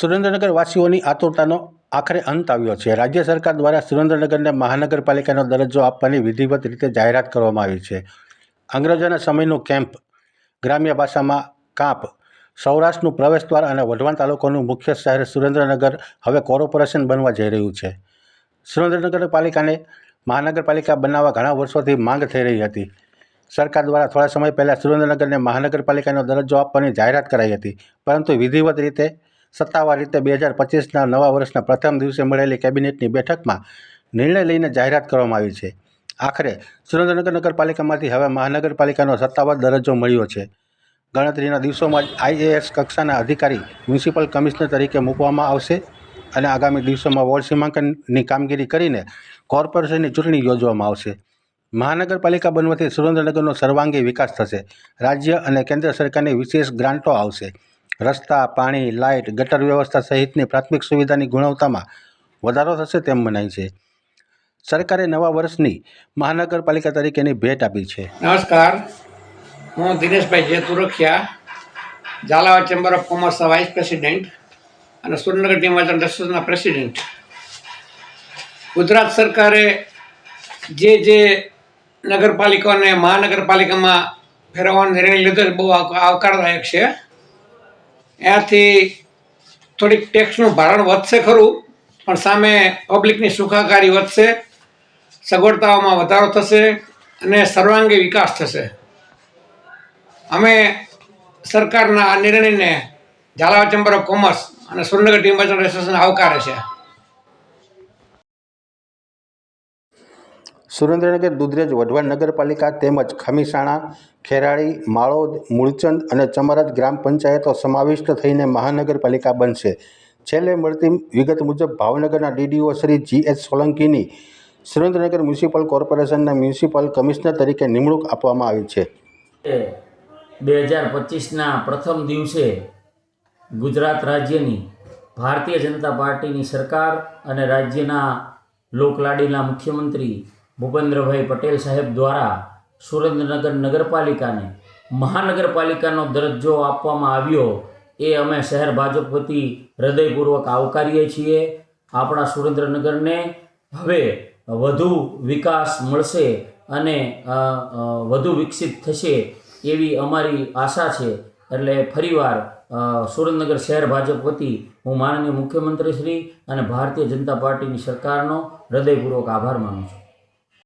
સુરેન્દ્રનગર વાસીઓની આતુરતાનો આખરે અંત આવ્યો છે. રાજ્ય સરકાર દ્વારા સુરેન્દ્રનગરને મહાનગરપાલિકાનો દરજ્જો આપવાની વિધિવત રીતે જાહેરાત કરવામાં આવી છે. અંગ્રેજોના સમયનું કેમ્પ, ગ્રામ્ય ભાષામાં કાંપ, સૌરાષ્ટ્રનું પ્રવેશદ્વાર અને વઢવાણ તાલુકાનું મુખ્ય શહેર સુરેન્દ્રનગર હવે કોર્પોરેશન બનવા જઈ રહ્યું છે. સુરેન્દ્રનગર પાલિકાને મહાનગરપાલિકા બનાવવા ઘણા વર્ષોથી માંગ થઈ રહી હતી. સરકાર દ્વારા થોડા સમય પહેલાં સુરેન્દ્રનગરને મહાનગરપાલિકાનો દરજ્જો આપવાની જાહેરાત કરાઈ હતી, પરંતુ વિધિવત રીતે સત્તાવાર રીતે બે હજાર પચીસના નવા વર્ષના પ્રથમ દિવસે મળેલી કેબિનેટની બેઠકમાં નિર્ણય લઈને જાહેરાત કરવામાં આવી છે. આખરે સુરેન્દ્રનગર નગરપાલિકામાંથી હવે મહાનગરપાલિકાનો સત્તાવાર દરજ્જો મળ્યો છે. ગણતરીના દિવસોમાં જ આઈએએસ કક્ષાના અધિકારી મ્યુનિસિપલ કમિશનર તરીકે મૂકવામાં આવશે અને આગામી દિવસોમાં વોર્ડ સીમાંકનની કામગીરી કરીને કોર્પોરેશનની ચૂંટણી યોજવામાં આવશે. મહાનગરપાલિકા બનવાથી સુરેન્દ્રનગરનો સર્વાંગી વિકાસ થશે. રાજ્ય અને કેન્દ્ર સરકારની વિશેષ ગ્રાન્ટો આવશે. રસ્તા, પાણી, લાઇટ, ગટર વ્યવસ્થા સહિતની પ્રાથમિક સુવિધાની ગુણવત્તામાં વધારો થશે તેમ મનાય છે. સરકારે નવા વર્ષની મહાનગરપાલિકા તરીકેની ભેટ આપી છે. નમસ્કાર. હું દિનેશભાઈ જેતુરખિયા, ઝાલાવાડ ચેમ્બર ઓફ કોમર્સના વાઇસ પ્રેસિડેન્ટ અને સુરેન્દ્રનગર ટીમ એસોસિએશનના પ્રેસિડેન્ટ. ગુજરાત સરકારે જે જે નગરપાલિકાઓને મહાનગરપાલિકામાં ફેરવવાનો નિર્ણય લીધો બહુ આવકારદાયક છે. એનાથી થોડીક ટેક્સનું ભારણ વધશે ખરું, પણ સામે પબ્લિકની સુખાકારી વધશે, સગવડતાઓમાં વધારો થશે અને સર્વાંગી વિકાસ થશે. અમે સરકારના આ નિર્ણયને ઝાલાવાડ ચેમ્બર ઓફ કોમર્સ અને સુરેન્દ્રનગર ટીમ એસોસિએશન આવકારે છે. સુરેન્દ્રનગર દુધરેજ વઢવાણ નગરપાલિકા તેમજ ખમીસાણા, ખેરાળી, માળોદ, મૂળચંદ અને ચમરજ ગ્રામ પંચાયતો સમાવિષ્ટ થઈને મહાનગરપાલિકા બનશે. છેલ્લે મળતી વિગત મુજબ ભાવનગરના ડીડીઓ શ્રી જી એચ સોલંકીની સુરેન્દ્રનગર મ્યુનિસિપલ કોર્પોરેશનના મ્યુનિસિપલ કમિશનર તરીકે નિમણૂક આપવામાં આવી છે. બે હજાર પચીસના પ્રથમ દિવસે ગુજરાત રાજ્યની ભારતીય જનતા પાર્ટીની સરકાર અને રાજ્યના લોકલાડીના મુખ્યમંત્રી ભૂપેન્દ્રભાઈ પટેલ સાહેબ દ્વારા સુરેન્દ્રનગર નગરપાલિકાને મહાનગરપાલિકાનો દરજ્જો આપવામાં આવ્યો, એ અમે શહેર ભાજપ વતી હૃદયપૂર્વક આવકારીએ છીએ. આપણા સુરેન્દ્રનગરને હવે વધુ વિકાસ મળશે અને વધુ વિકસિત થશે એવી અમારી આશા છે. એટલે ફરીવાર સુરેન્દ્રનગર શહેર ભાજપ વતી હું માનનીય મુખ્યમંત્રી શ્રી અને ભારતીય જનતા પાર્ટીની સરકારનો હૃદયપૂર્વક આભાર માનું છું.